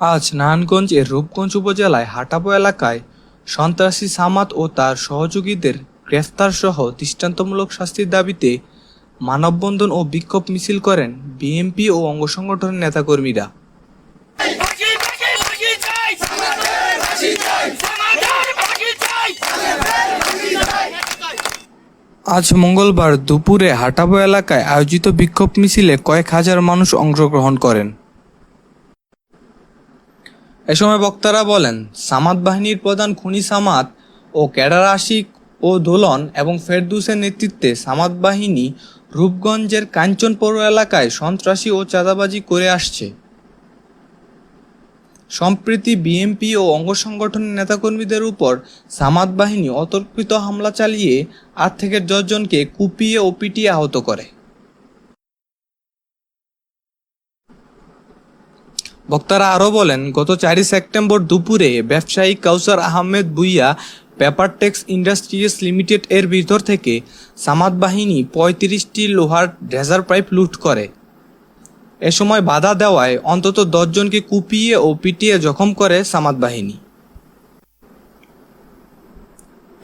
আজ নারায়ণগঞ্জের রূপগঞ্জ উপজেলায় হাটাপো এলাকায় সন্ত্রাসী সামাত ও তার সহযোগীদের গ্রেফতারসহ দৃষ্টান্তমূলক শাস্তির দাবিতে মানববন্ধন ও বিক্ষোভ মিছিল করেন বিএনপি ও অঙ্গ সংগঠনের নেতাকর্মীরা। আজ মঙ্গলবার দুপুরে হাটাপো এলাকায় আয়োজিত বিক্ষোভ মিছিলে কয়েক হাজার মানুষ অংশগ্রহণ করেন। এ সময় বক্তারা বলেন, সামাদ বাহিনীর প্রধান খুনি সামাদ ও ক্যাডার আশিক ও দোলন এবং ফেরদুসের নেতৃত্বে সামাদ বাহিনী রূপগঞ্জের কাঞ্চনপুর এলাকায় সন্ত্রাসী ও চাঁদাবাজি করে আসছে। সম্প্রতি বিএনপি ও অঙ্গ সংগঠনের নেতাকর্মীদের উপর সামাদ বাহিনী অতর্কিত হামলা চালিয়ে আট থেকে দশজনকে কুপিয়ে ও পিটিয়ে আহত করে। বক্তারা আরও বলেন, গত চারই সেপ্টেম্বর দুপুরে ব্যবসায়ী Kawsar Ahmed Bhuiyan paper tex industries limited এর ভিতর থেকে সামাদ বাহিনী পঁয়ত্রিশটি লোহার ড্রেজার পাইপ লুট করে। এ সময় বাধা দেওয়ায় অন্তত দশজনকে কুপিয়ে ও পিটিয়ে জখম করে সামাদ বাহিনী।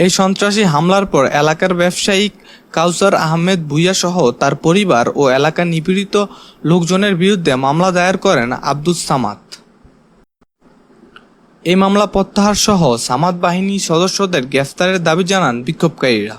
এই সন্ত্রাসী হামলার পর এলাকার ব্যবসায়ী কাউসার আহমেদ ভুইয়া সহ তার পরিবার ও এলাকার নিপীড়িত লোকজনের বিরুদ্ধে মামলা দায়ের করেন আব্দুস সামাদ। এই মামলা প্রত্যাহার সহ সামাদ বাহিনী সদস্যদের গ্রেফতারের দাবি জানান বিক্ষোভকারীরা।